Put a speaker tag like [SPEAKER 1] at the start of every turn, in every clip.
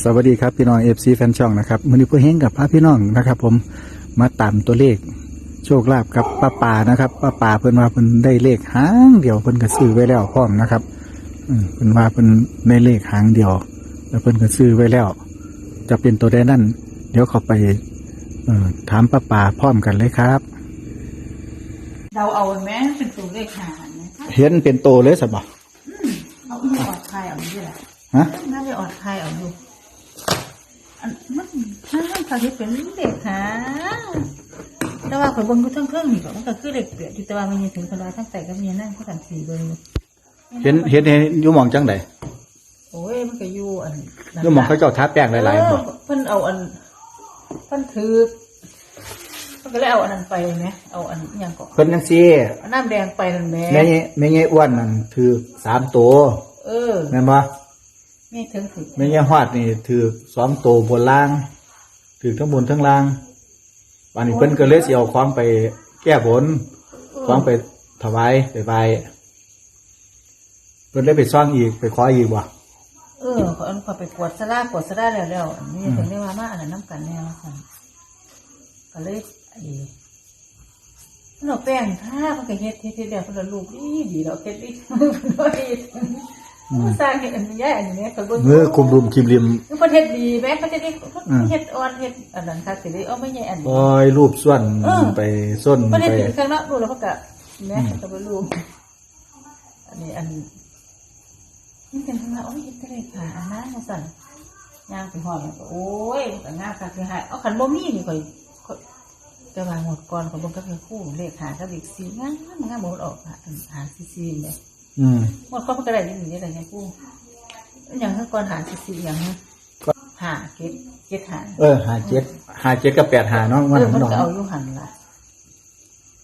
[SPEAKER 1] สวัสดีครับพี่น้องเอฟซีแฟนช่องนะครับมือนี้เพื่อเฮงกับพระพี่น้องนะครับ ผมมาตามตัวเลข โชคลาภกับป้าป่านะครับป้าป่าเพิ่นว่าเพิ่นได้เลขหางเดียวเพิ่นก็ซื้อไว้แล้วพร้อมนะครับอืมเพิ่นว่าเพิ่นได้เลขหางเดียว แล้วเพิ่นก็ซื้อไว้แล้ว จะเป็นตัวใดนั่น เดี๋ยวเขาไปเอ่อถามป้าป่าพร้อมกันเลยครับ
[SPEAKER 2] เราเอาแม้เป็นตัวเลขหารนะคะ
[SPEAKER 1] เห็นเป็นโตเลยสบะ
[SPEAKER 2] เอาอีออดไทยเอาดูแหละ
[SPEAKER 1] ฮะ
[SPEAKER 2] น่าจะออดไทยเอาดู อันมันถ้าเขาที่เป็นเด็กหาแต่ว่าข่อยเบนกูทั้งเครื่องนี่ก็มันก็คือเด็กเปียกอยู่แต่ว่ามันยังถึงคนร้ายทั้งแต่ก็มีนั่งเขากันสีเบอร์
[SPEAKER 1] เห็นเห็นเห็นอยู่หมองจังได
[SPEAKER 2] โอ้ยมันก็อยู่อัน
[SPEAKER 1] อยู่หมองเขาเจ้าท้าแป้งหลายๆ
[SPEAKER 2] เอ
[SPEAKER 1] บ่
[SPEAKER 2] อเพิ่นเอาอันเพิ่นถือเพิ่นก็เลยเอาอันนั้นไปไหมเอาอันอหยังก็
[SPEAKER 1] เพิ่นจังซี่
[SPEAKER 2] เอาน้ำแดงไปนั่นแหม
[SPEAKER 1] แม่ยแม่ยายอ้วนนั่นถือสามตัว
[SPEAKER 2] เออ
[SPEAKER 1] แม่นบ่
[SPEAKER 2] ไม่ถึงถึง
[SPEAKER 1] แม่ยายฮอดนี่ถือสองตัวบนล่างถือทั้งบนทั้งล่างวันนี้เพิ่นก็เลยสิเอาของไปแก้บนของไปถวายไปไหว้เพิ่นเลยไปซ่องอีกไปขออีกบ่
[SPEAKER 2] เออขออันขอไปกวดสลากวดสลาแล้วแล้วอันนี้ถึงได้ว่ามาอันนั้นน้ำกันแน่ละกันก็เลยไอ้เราแป้งท่ามันก็เฮ็ดเฮ็ดเฮ็ดแล้วเพิ่นก็ลูกดีดีเราเฮ็ดดีมือเพิ่นว่าเฮ็ด มันสร้างเฮ็ดอันนี้ใหญ่อันนี้ก็เบิ่ง
[SPEAKER 1] มือคุมรุมคิมริม
[SPEAKER 2] เพิ่นเฮ็ดดีแม้เพิ่นเฮ็ดดี
[SPEAKER 1] อืม
[SPEAKER 2] เฮ็ดอ่อนเฮ็ดอันนั้นค่ะสิได้เอาไม่ใหญ่อันนี้
[SPEAKER 1] ปล่อยรูปส่วน
[SPEAKER 2] เออ
[SPEAKER 1] ไปส้น
[SPEAKER 2] เพิ่น
[SPEAKER 1] ไป
[SPEAKER 2] เฮ็ดถึงข้างนอกดูแล้วเพิ่นก็แม่ก็บ่รู้อันนี้อันนี่เป็นเพิ่นว่าโอ้ยเฮ็ดได้เลยค่ะอันนั้นมาสั่นย่างไปหอดแล้วก็โอ้ยแต่งาคักคือหายเอาขันบ่มีนี่ข่อยข่อยจะวางหมดก่อนข่อยเบ่งก็คือคู่เลขหากับเลขสี่งามงามบ่มันออกหาหาสี่สี่เนี่ย
[SPEAKER 1] อืม
[SPEAKER 2] หมดก็มันก็ได้นี่นี่ได้ไงคู่อันอย่างคือก่อนหาสี่สี่อย่างนะหาเก็ดเก็ดหา
[SPEAKER 1] เออหาเจ็ดหาเจ็ดกับแปดหาเนาะ
[SPEAKER 2] เอ
[SPEAKER 1] วัน
[SPEAKER 2] อ
[SPEAKER 1] นั้
[SPEAKER 2] มัน
[SPEAKER 1] นดอก
[SPEAKER 2] ก็เอาอยู่หันล่ะ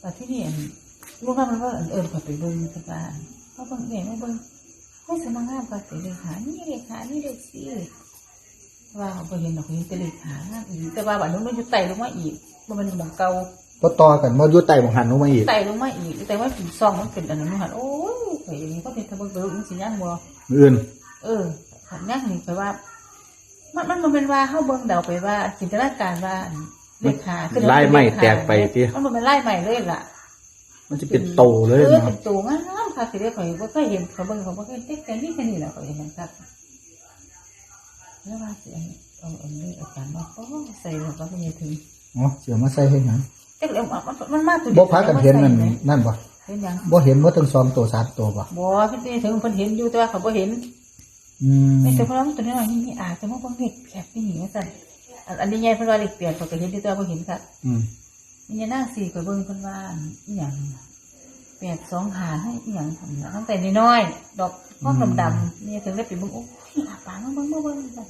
[SPEAKER 2] แต่ที่นี่อันรู้ว่ามันว่าอันเอิญข่อยไปเบิ่งที่บ้านเขาเบิ่งเองว่าเบิ่งให้สมังงามก็สิเลขหานี่เลขหานี่เลขสี่ว่าเขาเห็นดอกเห็นแต่เล็กหางามอีกแต่ว่าบัดนู้นมันอยู่ไต่ลงมาอีกมันเป็นหมองเก่า
[SPEAKER 1] ก็ต่อกันมาอยู่ใต้บังหันลงมาอีก
[SPEAKER 2] ไต่ลงมาอีกแต่ว่าผีซองมันเป็นอันนั้นมันหันโอ้ย ข่อยอย่างนี้ก็เป็นทะเบิกเบิกมันสิย่างบ่
[SPEAKER 1] มื้ออื่น
[SPEAKER 2] เออหันย่างนี่ไปว่า มันมันมันเป็นว่าเข้าเบิ่งเดาไปว่าจินตนาการว่าเล็กหา
[SPEAKER 1] ไล่ไม่แตกไปที่
[SPEAKER 2] มันบ่เป็นไล่ใหม่เลยล่ะ
[SPEAKER 1] มันจะเป็นโตเลย
[SPEAKER 2] เออ
[SPEAKER 1] เนาะ
[SPEAKER 2] เป็นตัวงามค่ะสิได้ข่อยบ่เคยเห็นเขาเบิ่งเขาบ่เคยเห็นแต่นี่แค่นี้แหละข่อยเห็นมันครับแล้วว่าสิอันเอาอันนี้อาจารย์มาป้อใส่แล้วก็ไม่ถึง
[SPEAKER 1] อ๋อเสียมาใส่ให้หยัง
[SPEAKER 2] เจ๊กเดี๋ยวมันมันมาตัว
[SPEAKER 1] บ่พากันเห็นนั่นนั่นบ่
[SPEAKER 2] เห็นยัง
[SPEAKER 1] บ่เห็นว่าทั้งสองตัวสามตัวบ่
[SPEAKER 2] บ่เพิ่นสิถึงเพิ่นเห็นอยู่แต่ว่าเขาบ่เห็น
[SPEAKER 1] อืม
[SPEAKER 2] ไม่แต่เพราะว่าตัวน้อยนี่มีอาจจะมาบ่เห็นแผลที่หนีว่าซั่นอันอันนี้ใหญ่เพิ่นว่าเล็กเปลี่ยนเขาก็เห็นที่ตัวบ่เห็นค่ะ
[SPEAKER 1] อืม
[SPEAKER 2] นี่นางสี่ก็เบิ่งเพิ่นว่าอีหยังแปดสองหารให้อีหยังทำนะตั้งแต่น้อยๆดอกก้อนดำๆนี่ถึงได้ไปเบิ่งโอ้ยอาปากมาเบิ่งมาเบิ่งซั่น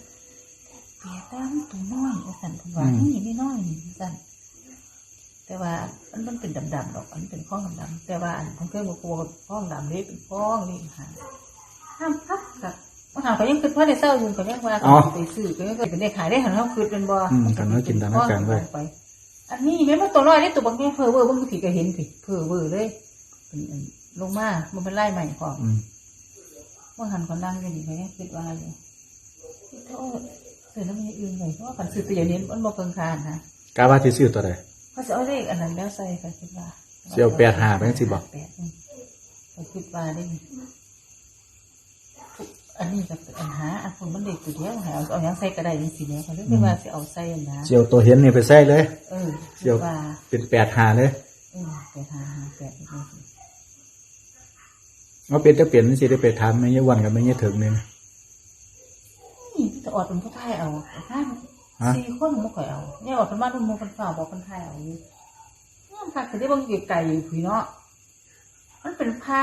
[SPEAKER 2] เปียตามตัวน้อยว่าซั่นเพิ่นว่านี่นี่น้อยนี่ซั่น แต่ว่ามันมันเป็นดำๆดอก อันเป็นข้องดำๆแต่ว่าอันของเครื่องบกลัวข้องดำนี่เป็นข้องนี่ค่ะห้ามพักกับมาถามเขายังคิดว่าในเศร้าอยู่เขายังว่าเขาสิไปซื้อเขายังเป็นเลขขายได้หันเขาคืนเป็นบ่
[SPEAKER 1] อืมกันว่าจินตนาการไว้
[SPEAKER 2] ไปอันนี้แม่มาตัวน้อยนี่ตัวบางแง่เพอเวอร์บางทีก็เห็นสิเพอเวอร์เลยเป็นอันลงมามันเป็นไล่ใหม่พอ
[SPEAKER 1] อืม
[SPEAKER 2] เมื่อหันคนนั่งกันอยู่เขายังคิดว่าอยู่โทษซื้อน้ำมันอื่นเลยเพราะว่าการซื้อตัวอย่างนี้มันบ่เกินคานนะ
[SPEAKER 1] กาว่าสิซื้อตัวใด
[SPEAKER 2] เขาจะเอาเลขอันนั้นแล้วใส่กันคิดว่า
[SPEAKER 1] สิเอาแปดห้าไปจังสิบอก
[SPEAKER 2] แปดอืมเขาคิดว่าได้อันนี้ก็เป็นปัญหาอันคนมันเด็กตัวเดียวหาเอาเอาหยังใส่กระไดนี่สิเนี่ยเขาเรียกว่าสิเอาใส่อันนะ
[SPEAKER 1] สิเอาตัวเห็นนี่ไปใส่เลย
[SPEAKER 2] เออ
[SPEAKER 1] เดี๋ยว
[SPEAKER 2] คิว่า
[SPEAKER 1] เป็นแปดหาเลย
[SPEAKER 2] เออแปดหาหาแปดนี่สิ
[SPEAKER 1] เอาเป็นจะเปลี่ยนสิได้ไปถามแม่ยายวันกับแม่ยายถึงนี่นะ
[SPEAKER 2] นี่จะออดเป็นผู้ไทยเอาท่าน
[SPEAKER 1] ฮะ
[SPEAKER 2] สี่คนมันข่อยเอาเนี่ยออดเป็นบ้านรุ่นโมกันฝ่าบอกคนไทยเอาอยู่งามค่ะคือได้บางไก่อยู่ผีเนาะมันเป็นผ้า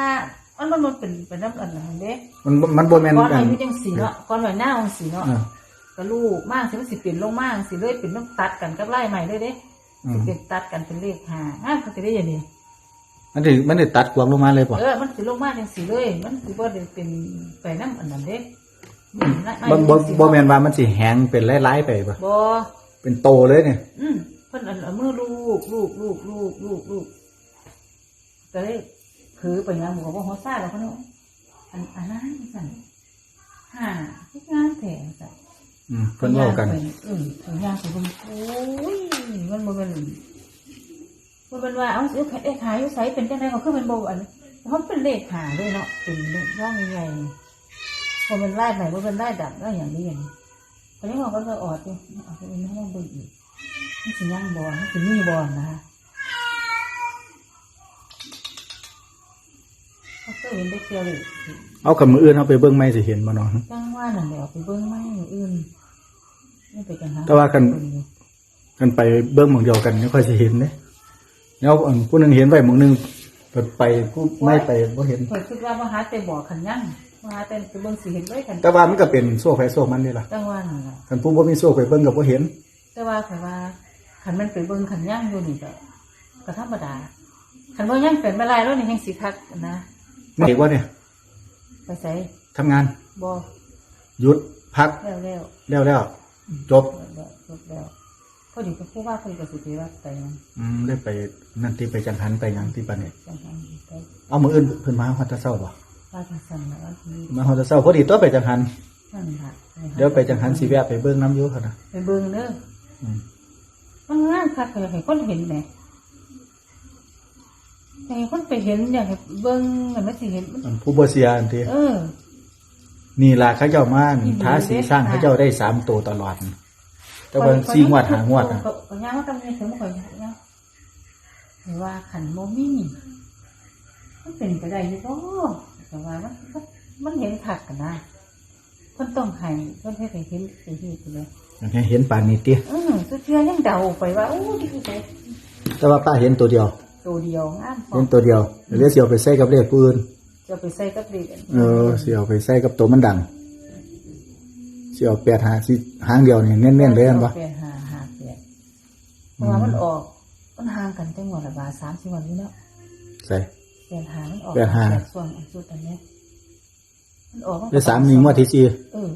[SPEAKER 2] มันมันมันเป็นเป็นน้ำอันนั้นเด้
[SPEAKER 1] มันมันบ่แม่น
[SPEAKER 2] ก้อน
[SPEAKER 1] กั
[SPEAKER 2] ไหน
[SPEAKER 1] น
[SPEAKER 2] มีจังสีเนาะก้อนไหนหน้าของสีเนาะ
[SPEAKER 1] อ่า
[SPEAKER 2] ก็ลูกมากสิมันสิเปลี่ยนลงมากสิเลยเป็นต้องตัดกันกับไล่ใหม่เลยเด้
[SPEAKER 1] อื
[SPEAKER 2] สิ
[SPEAKER 1] ม
[SPEAKER 2] เป็นตัดกันเป็นเลขห้าอ้าวก็สิได้อย่างนี้
[SPEAKER 1] มันสิมันได้ตัดกวางลงมาเลยป่ะ
[SPEAKER 2] เออมันสิลงมากจังสีเลย มันสิบ่ได้เป็นไปน้ำอันนั้นเด้
[SPEAKER 1] บ่บ่บ่แม่นว่ามันสิแหงเป็นหลายๆไปป่ะ
[SPEAKER 2] บ่
[SPEAKER 1] เป็นโตเลยเนี่ย
[SPEAKER 2] อืมเพิ่นอันเอามือลูกลูกลูกลูกลูกลูกก็เลยถือไปยังบอกว่าหัวซ่าแล้วเขาเนาะอันอันนั้นสั่นห้าที่งานแถงสั่น
[SPEAKER 1] อืมเพิ่นเว้ากัน
[SPEAKER 2] เออทางย่างไปเบิ่งโอ้ยมันบ่แม่นมันเป็นว่าเอาสิเอาเลขหาอยู่ไสเป็นจังได๋ก็คือมันบ่อันมันเป็นเลขหาเลยเนาะเป็นเลขร่องใหญ่ๆ พอมันไล่ไปบ่เป็นไล่ดับแล้วอย่างนี้อย่างนี้ตอนนี้มันก็เลยออดอยู่เอาไปเป็นให้เบิ่งอีกมันสิย่างบ่มันสิมีบ่นะคะเขาเคยเห็นได้เที่ยวเลย
[SPEAKER 1] เอากับมืออื่นเอาไปเบิ่งไม่สิเห็นบ่เนาะ
[SPEAKER 2] จ้างว่านั่นแหละเอาไปเบิ้งไม่อย่างอื่นไม่ไปกันหา
[SPEAKER 1] แต่ว่ากันกันไปเบิ่งหมองเดียวกันไม่ค่อยสิเห็นเด้แล้วอันผู้หนึงเห็นไว้หมองหนึงเพิ่นไปผู้ไม่ไปบ่เห็น
[SPEAKER 2] เปิดคิดว่ามาหาแต่บ่อขันยั่ง มาหาแต่ไปเบิ้งสิเห็นไว้ขัน
[SPEAKER 1] แต่ว่ามันก็เป็นโซ่ไฟโซ่มันนี่ล่ะ
[SPEAKER 2] จ้างว่านั่นแหละ
[SPEAKER 1] คันผู้บ่มีโซ่ไปเบิ่งก็บ่เห็น
[SPEAKER 2] แต่ว่าแต่ว่าขันมันไปเบิ้งขันยั่งอยู่นี่ก็ก็ธรรมดาขันว่ายั่งเป็นเมื่อไรแล้วนี่ยังสิคักนะ
[SPEAKER 1] นี่ว่าเนี่ย
[SPEAKER 2] ไปใส่
[SPEAKER 1] ทำงาน
[SPEAKER 2] บ่
[SPEAKER 1] หยุดพัก
[SPEAKER 2] แล้วแล้ว
[SPEAKER 1] แล้วแล้วจบ
[SPEAKER 2] แล้วจบแล้วพอดีก็พูดว่าพอดีก็สุธิว่าไปยัง
[SPEAKER 1] อืมได้ไปนั่นที่ไปจังหันไปหยังที่ปานนี้
[SPEAKER 2] จังหันไป
[SPEAKER 1] เอามื้ออื่นเพิ่นมาฮอดแตะเช้าบ่
[SPEAKER 2] ว่าจังสันแล้วทีนี้
[SPEAKER 1] มาฮอดแตะเช้าพอดีตัวไปจังหัน
[SPEAKER 2] นั่นค่ะ
[SPEAKER 1] เดี๋ยวไปจังหันสิแวะไปเบิ่งน้ำอยู่คั่นน่ะ
[SPEAKER 2] ไปเบิ้งเด้อ
[SPEAKER 1] อืม
[SPEAKER 2] มันงามคักอยากให้คนเห็นแหมอยากให้คนไปเห็นอยากให้เบิ่งมันไม่สิเห็นมัน
[SPEAKER 1] อันผู้บ่เสียอันที่
[SPEAKER 2] เออ
[SPEAKER 1] นี่ล่ะเขาเจ้ามา
[SPEAKER 2] นี่
[SPEAKER 1] ท้าสี
[SPEAKER 2] เด้
[SPEAKER 1] สร้างเขาเจ้าได้สามตัวตลอด แต่ว่าสี่งวดหางวดน่ะ
[SPEAKER 2] ก็ก็ย่างว่ากันในถึงข่อยย่างหรือว่าขันโมมี่มันเป็นไปได้อยู่บ่ แต่ว่ามันมันมันเห็นคักกันนะเพิ่นต้องให้เพิ่นให้ไปเห็นไปเฮ็ดไปเลย
[SPEAKER 1] อันนี้เห็นปานนี้ติ
[SPEAKER 2] เออสุดเทื่อยังเดาไปว่าโอ้ที่คือไป
[SPEAKER 1] แต่ว่าป้าเห็นตัวเดียว
[SPEAKER 2] ตัวเดียวงามพอ
[SPEAKER 1] เห็นตัวเดียวเดี๋ยวสิเอาไปใส่กับเลขปืน
[SPEAKER 2] จะไปใส่กับเด็ก
[SPEAKER 1] เออสิเอาไปใส่กับตัวมันดังสิเอาแปดหาสิหางเดียวนี่เน้นๆเลยอันบ่
[SPEAKER 2] แปดห้าห้าแปดเพราะว่ามันออกมันห่างกันจังหวัดละบาทสามสิบวันนี้เนาะ
[SPEAKER 1] ใส่
[SPEAKER 2] แปดห้ามันออก
[SPEAKER 1] แปดห้า
[SPEAKER 2] ส่วนอันสุดอันเนี้ยมันออก
[SPEAKER 1] ได้สามนี่งวดที่สี่
[SPEAKER 2] เออ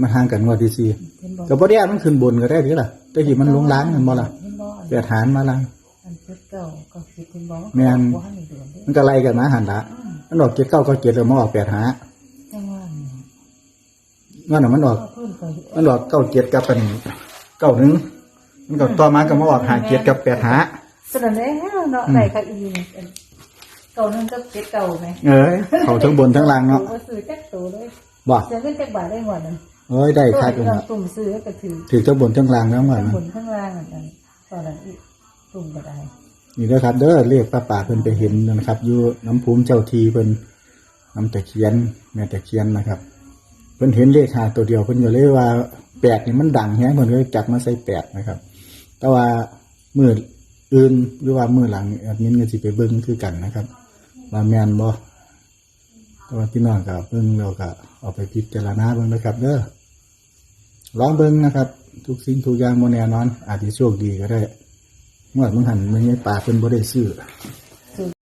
[SPEAKER 1] มันห่างกันงวดที่สี่
[SPEAKER 2] เห็นบ่
[SPEAKER 1] ก็บ่ได้มันขึ้นบนก็ได้หรือล่ะแต่ที่มันลงล้างกันบ่ล่ะ
[SPEAKER 2] เห็นบ่อัน
[SPEAKER 1] แปดหารมาลัง
[SPEAKER 2] อันเจ็ดเก้าก็คิดเห็นบ่
[SPEAKER 1] แม่น
[SPEAKER 2] บ่ทันได้เดือนเด้
[SPEAKER 1] มันก็ไล่กันมาหันละ
[SPEAKER 2] อืม
[SPEAKER 1] มันออกเจ็ดเก้าก็เจ็ดแล้วมาออกแปดหา
[SPEAKER 2] จังหวะนี้
[SPEAKER 1] งั้นน่ะมันออก
[SPEAKER 2] ก็พื้นก็
[SPEAKER 1] มันออกเก้าเจ็ดกับเป็นเก้าหนึ่งมันก็ต่อมาก็มาออกหาเจ็ดกับแปดหา
[SPEAKER 2] สนั่นแหล้วเนาะ
[SPEAKER 1] อืม
[SPEAKER 2] ได้ค่ะอีนี่อัน เก่านึงก็เจ็ดเก่าไหม
[SPEAKER 1] เอ้ยเขาทั้งบนทั้งล่างเนาะ
[SPEAKER 2] ก็ซื้อจักตัวเลย
[SPEAKER 1] บ่
[SPEAKER 2] เสียเงินจักบาทได้หมดนั่น
[SPEAKER 1] เอ้ยได้
[SPEAKER 2] ตัว
[SPEAKER 1] คักเล
[SPEAKER 2] ที่
[SPEAKER 1] ย
[SPEAKER 2] เรา
[SPEAKER 1] นะ
[SPEAKER 2] ตุ่มซื้อก็ถือ
[SPEAKER 1] ถือทั้งบนทั้งล่างทั้งหมด
[SPEAKER 2] ข้าง
[SPEAKER 1] นะ
[SPEAKER 2] บนข้างล่างอันนั้นตอนนั้นอีกตุ่มก็ได้
[SPEAKER 1] นี่เด้อครับเด้อเรียกป้าป่าเพิ่นไปเห็นนะครับอยู่น้ำภูมิเจ้าทีเพิ่นน้ำตะเคียน แม่ตะเคียนนะครับ เพิ่นเห็นเลขหาตัวเดียวเพิ่นก็เลยว่าแปดนี่มันดังแฮะเพิ่นก็เลยจัดมาใส่แปดนะครับ แต่ว่ามืออื่นหรือว่ามือหลังแอดมินก็สิไปเบิ่งคือกันนะครับ มาแมนบ่แต่ว่าพี่น้องกับเบิ่งเราก็เอาไปพิจารณาเบิ่งนะครับเด้อลองเบิ่งนะครับ ทุกสิ่งทุกอย่างโมแน่นอน อาจจะโชคดีก็ได้เมื่อมึงหันมันยังป่าเป็นบ่ได้ซื้อ